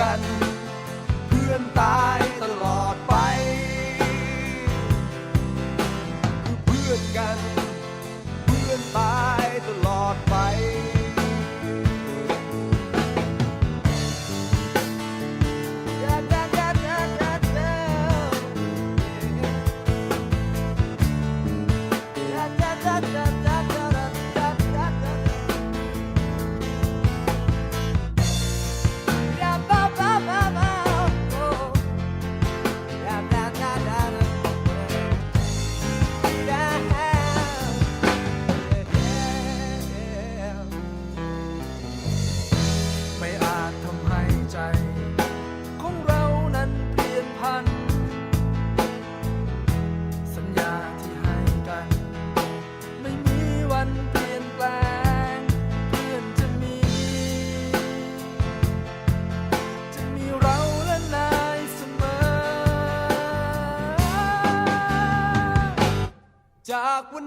กัน เพื่อนตาากวัน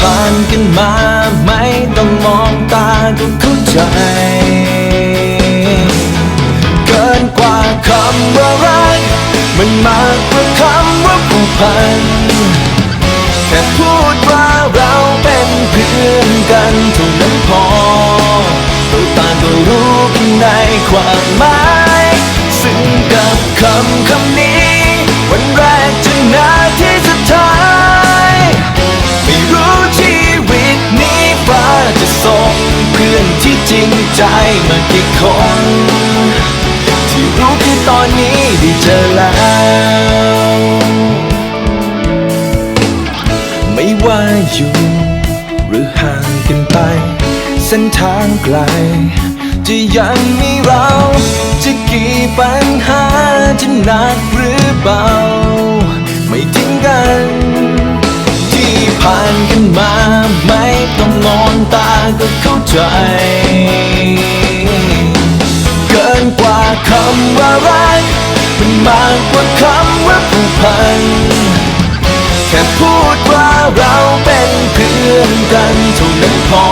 ผ่านกันมา ไม่ต้องมองตาก็เข้าใจ เกินกว่าคำว่ารัก มันมากกว่าคำว่าผูกพัน แค่พูดว่าเราเป็นเพื่อนกันเท่านั้นพอเราต่างก็รู้กันในความหมายซึ่งกับคำคำนี้ วันแรกจนนาทีสุดท้าย ที่จริงใจมากี่คน ที่รู้คือตอนนี้ได้เจอแล้ว ไม่ว่าอยู่ หรือห่างกันไป เส้นทางไกล จะยังมีเรา จะกี่ปัญหาจะหนักหรือเบา ไม่ทิ้งกัน ผ่านกันมา ไม่ต้องมองตาก็เข้าใจ เกินกว่าคำว่ารักมันมากกว่าคำว่าผูกพัน แค่พูดว่าเราเป็นเพื่อนกันเท่านั้นพอ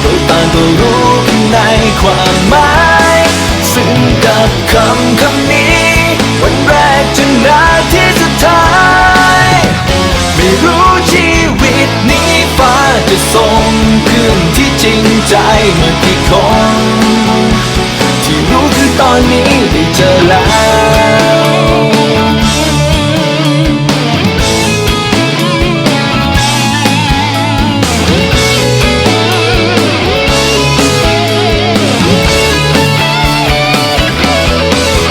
เราต่างก็รู้ข้างในความหมายซึ่งกับคำคำนี้ วันแรกจนนาทีสุดท้าย ไม่รู้ จอแล้ว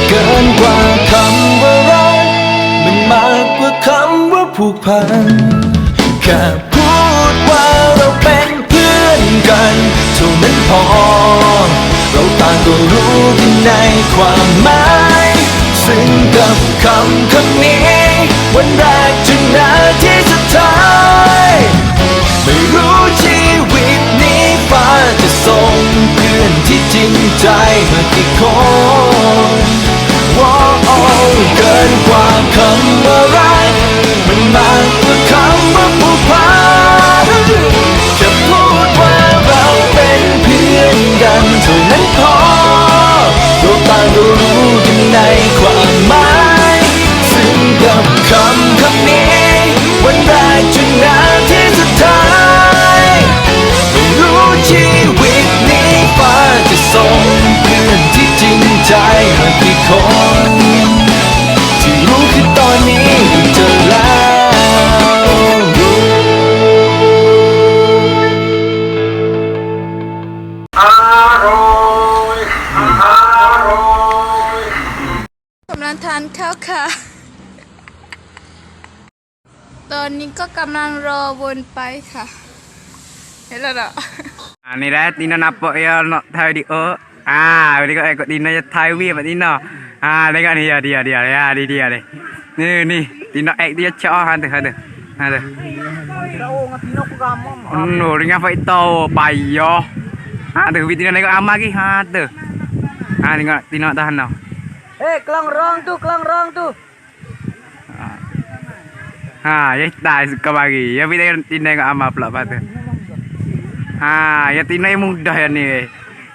เกินกว่าคำว่ารักมันมากกว่าคำว่าผูกพันแค่พูดว่าเราเป็นเพื่อนกันเท่านั้นพอ เราต่างก็รู้กันในความหมาย กับคำคำนี้ วันแรกถึงนาทีสุดท้าย ไม่รู้ชีวิตนี้ฟ้าจะส่งเพื่อนที่จริงใจมากี่คนว้าวเกินกว่าคำว่ารักมันมาก ทานข้าวค่ะ ตอนนี้ก็กำลังรอวนไปค่ะ เห็นแล้วเหรออันนี้แหละตีนนัปอยนไทยดิโออ่าวันนี้ก็ไอ้ก็ตีนจะไทยวีแบบนี้เนาะอ่าได้กันเดียเดียเดียเดียดีเดียเลยนี่นี่ตีนไอ้เดียชอฮันเถอะฮันเถอะฮันเถอะโอ้ยงั้นไฟโตไปยอฮันเถอะวิธีนั้นก็อามากี่ฮันเถอะอ่านี่ก็ตีนอทหารเนาะ tu, kelang rong tu. Ha, ya tak suka bagi. Ya we tengok Tino tengok amal pula apa tu. Ha, ya Tino yang mudah ya ni.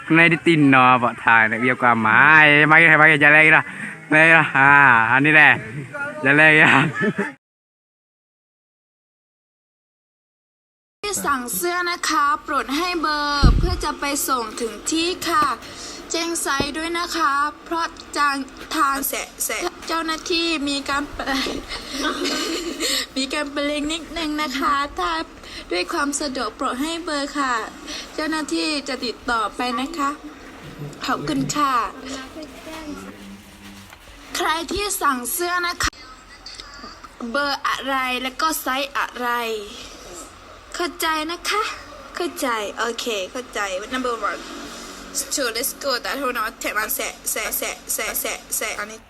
Kena di Tino pak thai nak biar kau amal. Ai, mari mari jalan lagi dah. Lagi dah. Ha, ha ni dah. Jalan lagi ya. ที่สั่งเสื้อนะคะโปรดให้เบอร์เพื่อจะไปส่งถึงที่ค่ะ แจ้งไซส์ด้วยนะคะ เพราะจางทางแสะแสะเจ้าหน้าที่มีการปมีการเปลงนิดนึงนะคะ ถ้าด้วยความสะดวกโปรดให้เบอร์ค่ะ เจ้าหน้าที่จะติดต่อไปนะคะ ขอบคุณค่ะ ใครที่สั่งเสื้อนะคะ เบอร์อะไรแล้วก็ไซส์อะไร เข้าใจนะคะ เข้าใจ โอเค เข้าใจ number one two let's go แต่ทุกคนเทมันแสะแสะแสะแสะแสะแสะอันนี้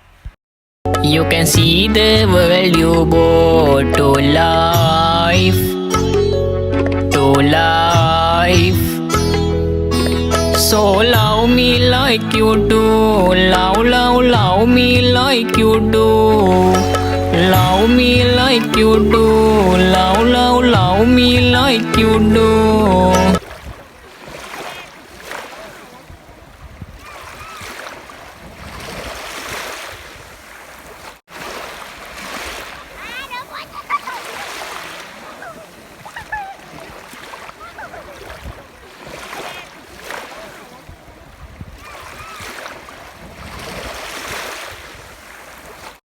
You can see the world you brought to life. To life. So love me like you do. Love, love, love me like you do. Love me like you do. Love, love, love me like you do.